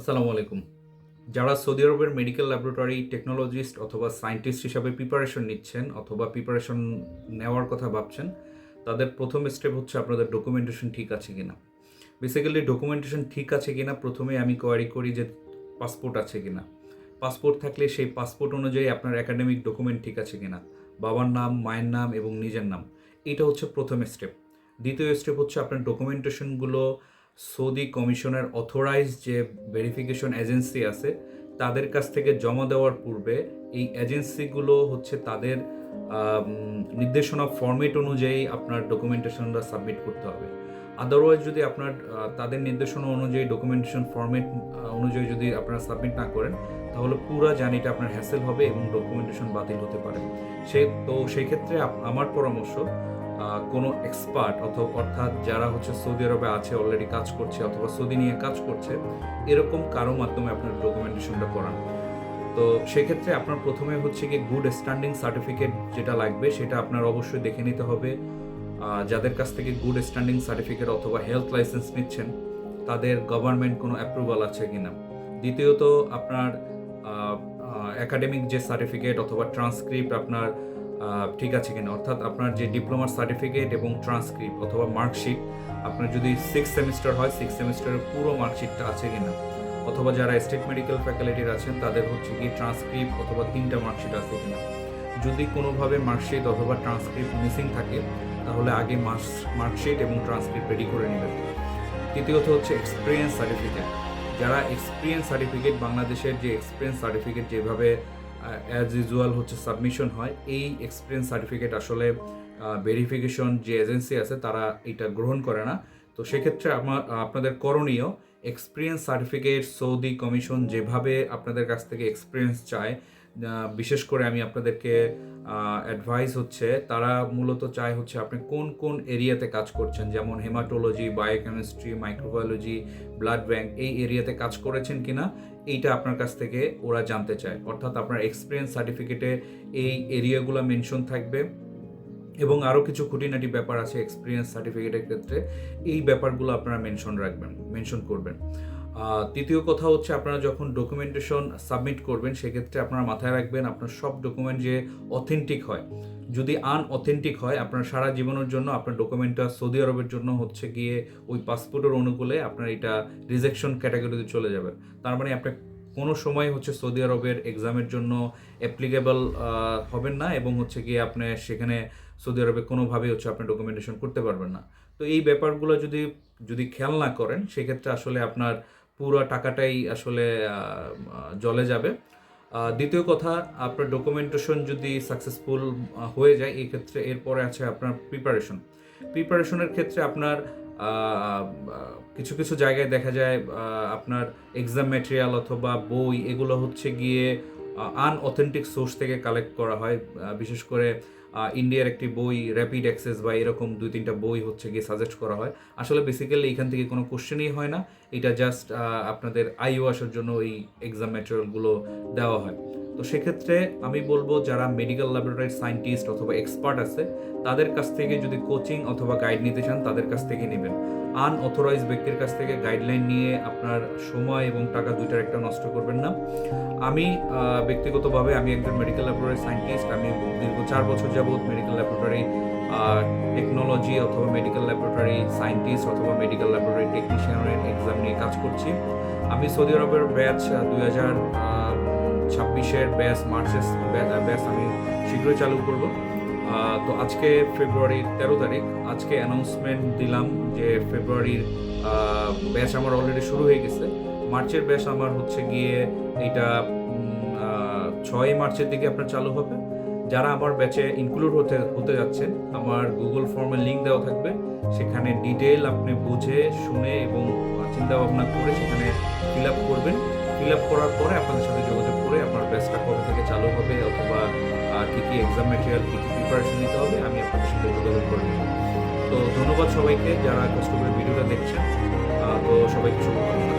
আসসালামু আলাইকুম। যারা সৌদি আরবের মেডিকেল ল্যাবরেটরি টেকনোলজিস্ট অথবা সায়েন্টিস্ট হিসাবে প্রিপারেশন নিচ্ছেন অথবা প্রিপারেশন নেওয়ার কথা ভাবছেন, তাদের প্রথম স্টেপ হচ্ছে আপনাদের ডকুমেন্টেশন ঠিক আছে কিনা। বেসিক্যালি ডকুমেন্টেশন ঠিক আছে কিনা প্রথমে আমি কোয়ারি করি যে পাসপোর্ট আছে কিনা। পাসপোর্ট থাকলে সেই পাসপোর্ট অনুযায়ী আপনার একাডেমিক ডকুমেন্ট ঠিক আছে কিনা, বাবার নাম, মায়ের নাম এবং নিজের নাম। এটা হচ্ছে প্রথম স্টেপ দ্বিতীয় স্টেপ হচ্ছে আপনার ডকুমেন্টেশনগুলো সৌদি কমিশনের অথরাইজ যে ভেরিফিকেশন এজেন্সি আছে, তাদের কাছ থেকে জমা দেওয়ার পূর্বে এই এজেন্সিগুলো হচ্ছে তাদের নির্দেশনা ফরম্যাট অনুযায়ী আপনার ডকুমেন্টেশনটা সাবমিট করতে হবে। আদারওয়াইজ যদি আপনার তাদের নির্দেশনা অনুযায়ী ডকুমেন্টেশন ফরম্যাট অনুযায়ী যদি আপনারা সাবমিট না করেন, তাহলে পুরো জার্নিটা আপনার হ্যাসেল হবে এবং ডকুমেন্টেশন বাতিল হতে পারে। সে, তো সেই ক্ষেত্রে আমার পরামর্শ কোনো এক্সপার্ট অথবা অর্থাৎ যারা হচ্ছে সৌদি আরবে আছে অলরেডি কাজ করছে অথবা সৌদি নিয়ে কাজ করছে, এরকম কারও মাধ্যমে আপনার ডকুমেন্টেশনটা করান। তো সেক্ষেত্রে আপনার প্রথমে হচ্ছে কি গুড স্ট্যান্ডিং সার্টিফিকেট যেটা লাগবে, সেটা আপনার অবশ্যই দেখে নিতে হবে। যাদের কাছ থেকে গুড স্ট্যান্ডিং সার্টিফিকেট অথবা হেলথ লাইসেন্স নিচ্ছেন, তাদের গভর্নমেন্ট কোনো অ্যাপ্রুভাল আছে কিনা? দ্বিতীয়ত, আপনার একাডেমিক যে সার্টিফিকেট অথবা ট্রান্সক্রিপ্ট আপনার ঠিক আছে কিনা? অর্থাৎ আপনার যে ডিপ্লোমার সার্টিফিকেট এবং ট্রান্সক্রিপ্ট অথবা মার্কশিট আপনার যদি সিক্স সেমিস্টার হয় সিক্স সেমিস্টারের পুরো মার্কশিটটা আছে কিনা? অথবা যারা স্টেট মেডিকেল ফ্যাকাল্টির আছেন, তাদের হচ্ছে কি ট্রান্সক্রিপ্ট অথবা তিনটা মার্কশিট আছে কিনা? যদি কোনোভাবে মার্কশিট অথবা ট্রান্সক্রিপ্ট মিসিং থাকে, তাহলে আগে মার্কশিট এবং ট্রান্সক্রিপ্ট রেডি করে নেবেন। তৃতীয়ত হচ্ছে এক্সপিরিয়েন্স সার্টিফিকেট যারা এক্সপিরিয়েন্স সার্টিফিকেট বাংলাদেশের যে এক্সপিরিয়েন্স সার্টিফিকেট যেভাবে অ্যাজ ইউজুয়াল হচ্ছে সাবমিশন হয়। এই এক্সপিরিয়েন্স সার্টিফিকেট আসলে ভেরিফিকেশন যে এজেন্সি আছে, তারা এটা গ্রহণ করে না। তো সেক্ষেত্রে আমার আপনাদের করণীয় এক্সপিরিয়েন্স সার্টিফিকেট সৌদি কমিশন যেভাবে আপনাদের কাছ থেকে এক্সপিরিয়েন্স চায় বিশেষ করে আমি আপনাদেরকে অ্যাডভাইস হচ্ছে, তারা মূলত চায় হচ্ছে আপনি কোন কোন এরিয়াতে কাজ করছেন, যেমন haematology biochemistry microbiology blood bank এই এরিয়াতে কাজ করেছেন কিনা, এইটা আপনার কাছ থেকে ওরা জানতে চায়। অর্থাৎ আপনার এক্সপিরিয়েন্স সার্টিফিকেটে এই এরিয়াগুলো মেনশন থাকবে। এবং আরও কিছু খুঁটিনাটি ব্যাপার আছে এক্সপিরিয়েন্স সার্টিফিকেটের ক্ষেত্রে, এই ব্যাপারগুলো আপনারা মেনশন রাখবেন মেনশন করবেন। তৃতীয় কথা হচ্ছে আপনারা যখন ডকুমেন্টেশন সাবমিট করবেন, সেক্ষেত্রে আপনারা মাথায় রাখবেন আপনার সব ডকুমেন্ট যে অথেন্টিক হয়। যদি আনঅথেন্টিক হয়, আপনার সারা জীবনের জন্য আপনার ডকুমেন্টটা সৌদি আরবের জন্য হচ্ছে গিয়ে ওই পাসপোর্টের অনুকূলে আপনার এটা রিজেকশন ক্যাটাগরিতে চলে যাবে। তার মানে আপনার কোনো সময় হচ্ছে সৌদি আরবের এক্সামের জন্য অ্যাপ্লিকেবল হবেন না এবং হচ্ছে গিয়ে আপনি সেখানে সৌদি আরবে কোনোভাবে হচ্ছে আপনি ডকুমেন্টেশন করতে পারবেন না। তো এই ব্যাপারগুলো যদি যদি খেয়াল না করেন, সেক্ষেত্রে আসলে আপনার পুরো টাকাটাই আসলে জলে যাবে। দ্বিতীয় কথা, আপনার ডকুমেন্টেশন যদি সাকসেসফুল হয়ে যায়, এই ক্ষেত্রে এরপরে আছে আপনার প্রিপারেশন প্রিপারেশনের ক্ষেত্রে আপনার কিছু কিছু জায়গায় দেখা যায় আপনার এক্সাম ম্যাটেরিয়াল অথবা বই, এগুলো হচ্ছে গিয়ে আনঅথেন্টিক সোর্স থেকে কালেক্ট করা হয়। বিশেষ করে ইন্ডিয়ার একটি বই র্যাপিড অ্যাক্সেস বা এরকম দুই তিনটা বই হচ্ছে গিয়ে সাজেস্ট করা হয়। আসলে বেসিক্যালি এখান থেকে কোনো কোশ্চেনই হয় না। এটা জাস্ট আপনাদের আইও আসার জন্য এই এক্সাম ম্যাটেরিয়ালগুলো দেওয়া হয়। তো সেক্ষেত্রে আমি বলব যারা মেডিকেল ল্যাবরেটরি সায়েন্টিস্ট অথবা এক্সপার্ট আছে, তাদের কাছ থেকে যদি কোচিং অথবা গাইড নিতে চান, তাদের কাছ থেকে নেবেন। আনঅথরাইজ ব্যক্তির কাছ থেকে গাইডলাইন নিয়ে আপনার সময় এবং টাকা দুইটার একটা নষ্ট করবেন না। আমি ব্যক্তিগতভাবে আমি একজন মেডিকেল ল্যাবরেটরি সায়েন্টিস্ট আমি দীর্ঘ চার বছর যাবৎ মেডিকেল ল্যাবরেটরি টেকনোলজি অথবা মেডিকেল ল্যাবরেটরি সায়েন্টিস্ট অথবা মেডিকেল ল্যাবরেটরি টেকনিশিয়ানের এক্সাম নিয়ে কাজ করছি। আমি সৌদি আরবের ব্যাচ দুই হাজার ছাব্বিশের ব্যাচ মার্চের ব্যাচ আমি শীঘ্রই চালু করব। তো আজকে ফেব্রুয়ারির তেরো তারিখ। আজকে অ্যানাউন্সমেন্ট দিলাম যে ফেব্রুয়ারির ব্যাচ আমার অলরেডি শুরু হয়ে গেছে। মার্চের ব্যাচ আমার হচ্ছে গিয়ে এইটা ছয় মার্চের দিকে আপনার চালু হবে। যারা আমার ব্যাচে ইনক্লুড হতে হতে যাচ্ছে আমার গুগল ফর্মে লিঙ্ক দেওয়া থাকবে। সেখানে ডিটেল আপনি বুঝে, শুনে এবং চিন্তা ভাবনা করে সেখানে ফিল আপ করবেন। ফিল আপ করার পরে আপনাদের সাথে যোগাযোগ করে আপনার ব্যাচটা কবে থেকে চালু হবে অথবা কী কী এক্সাম ম্যাটেরিয়াল কী কী প্রিপারেশন নিতে হবে, আমি আপনাদের সাথে যোগাযোগ করে নেব। তো ধন্যবাদ সবাইকে যারা কষ্ট করে ভিডিওটা দেখছেন। তো সবাইকে শুভকামনা।